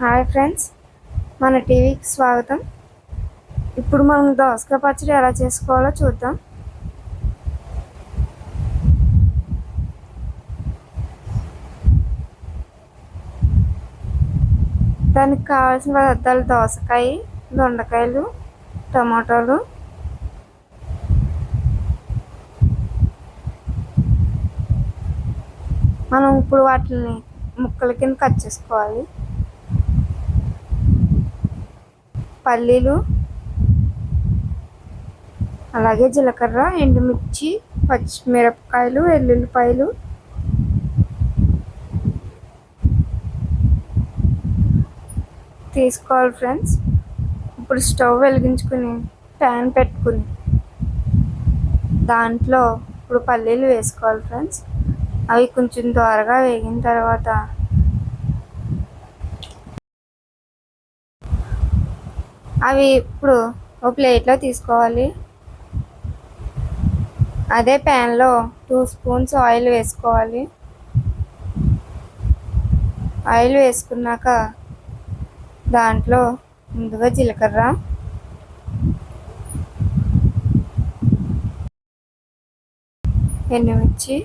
Hi friends మన టీవీకి స్వాగతం. ఇప్పుడు మనం దోసకాయ పచ్చడి ఎలా చేసుకోవాలో చూద్దాం. దానికి కావాల్సిన పదార్థాలు దోసకాయ దొండకాయలు టమాటాలు. మనం ఇప్పుడు వాటిని ముక్కల కింద కట్ చేసుకోవాలి. పల్లీలు అలాగే జీలకర్ర ఎండుమిర్చి పచ్చిమిరపకాయలు వెల్లుల్లిపాయలు తీసుకోవాలి ఫ్రెండ్స్. ఇప్పుడు స్టవ్ వెలిగించుకుని ప్యాన్ పెట్టుకుని దాంట్లో ఇప్పుడు పల్లీలు వేసుకోవాలి ఫ్రెండ్స్. అవి కొంచెం త్వరగా వేగిన తర్వాత అవి ఇప్పుడు ఒక ప్లేట్లో తీసుకోవాలి. అదే ప్యాన్లో టూ స్పూన్స్ ఆయిల్ వేసుకోవాలి. ఆయిల్ వేసుకున్నాక దాంట్లో ముందుగా జీలకర్ర. ఎండుమిర్చి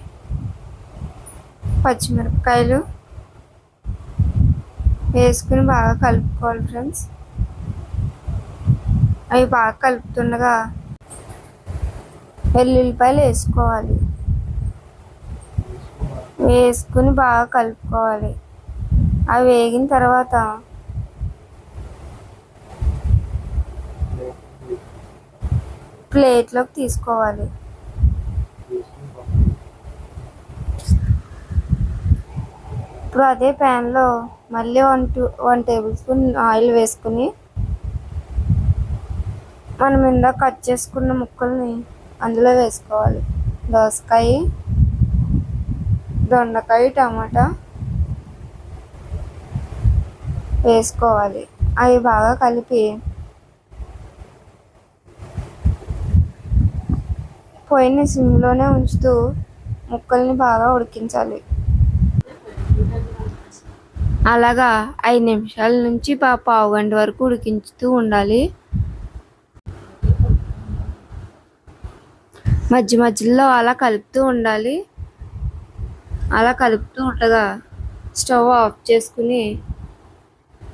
పచ్చిమిరపకాయలు వేసుకుని బాగా కలుపుకోవాలి ఫ్రెండ్స్. అవి బాగా కలుపుతుండగా వెల్లుల్లిపాయలు వేసుకోవాలి. వేసుకుని బాగా కలుపుకోవాలి. అవి వేగిన తర్వాత ప్లేట్లోకి తీసుకోవాలి. ఇప్పుడు అదే ప్యాన్లో మళ్ళీ one two one tablespoon oil వేసుకుని మనం ఇందాక కట్ చేసుకున్న ముక్కల్ని అందులో వేసుకోవాలి. దోసకాయ దొండకాయ టమాటా వేసుకోవాలి. అవి బాగా కలిపి పొయ్యిని సిమ్లోనే ఉంచుతూ ముక్కల్ని బాగా ఉడికించాలి. అలాగా ఐదు నిమిషాల నుంచి పా పావు గంట వరకు ఉడికించుతూ ఉండాలి. మధ్య మధ్యలో అలా కలుపుతూ ఉండాలి. అలా కలుపుతూ ఉండగా స్టవ్ ఆఫ్ చేసుకుని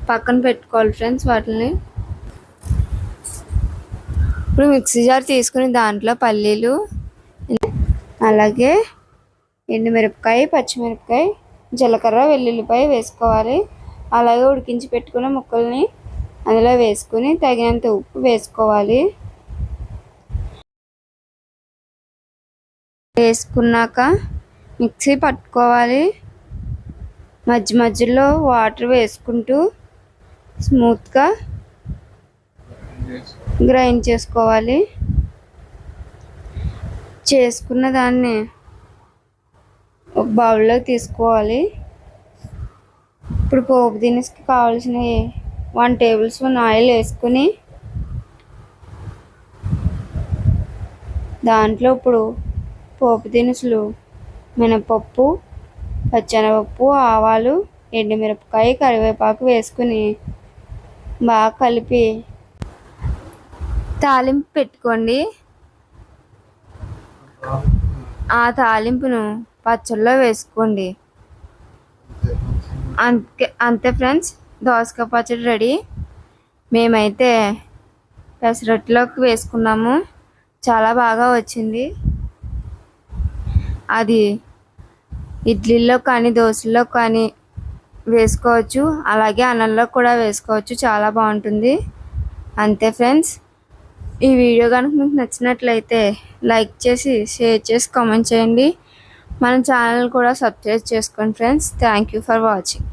పక్కన పెట్టుకోవాలి ఫ్రెండ్స్ వాటిని ఇప్పుడు మిక్సీ జార్ తీసుకుని దాంట్లో పల్లీలు అలాగే ఎండుమిరపకాయ పచ్చిమిరపకాయ జీలకర్ర వెల్లుల్లిపాయ వేసుకోవాలి. అలాగే ఉడికించి పెట్టుకున్న ముక్కల్ని అందులో వేసుకుని తగినంత ఉప్పు వేసుకోవాలి. వేసుకున్నాక మిక్సీ పట్టుకోవాలి. మధ్య మధ్యలో వాటర్ వేసుకుంటూ స్మూత్గా గ్రైండ్ చేసుకోవాలి. చేసుకున్న దాన్ని ఒక బౌల్లో తీసుకోవాలి. ఇప్పుడు పోపు దినుసుకి కావాల్సినవి వన్ టేబుల్ స్పూన్ ఆయిల్ వేసుకుని దాంట్లో ఇప్పుడు పోపు దినుసులు మినపప్పు పచ్చెనపప్పు ఆవాలు ఎండుమిరపకాయ కరివేపాకు వేసుకుని బాగా కలిపి తాలింపు పెట్టుకోండి. ఆ తాలింపును పచ్చళ్ళలో వేసుకోండి. అంతే అంతే ఫ్రెండ్స్ దోసకాయ పచ్చడి రెడీ. మేమైతే పెసరట్లోకి వేసుకున్నాము. చాలా బాగా వచ్చింది. అది ఇడ్లీలో కానీ దోశల్లో కానీ వేసుకోవచ్చు. అలాగే అన్నంలో కూడా వేసుకోవచ్చు. చాలా బాగుంటుంది. అంతే ఫ్రెండ్స్. ఈ వీడియో కనుక మీకు నచ్చినట్లయితే లైక్ చేసి షేర్ చేసి కామెంట్ చేయండి. మన ఛానల్ కూడా సబ్స్క్రైబ్ చేసుకోండి friends. Thank you for watching.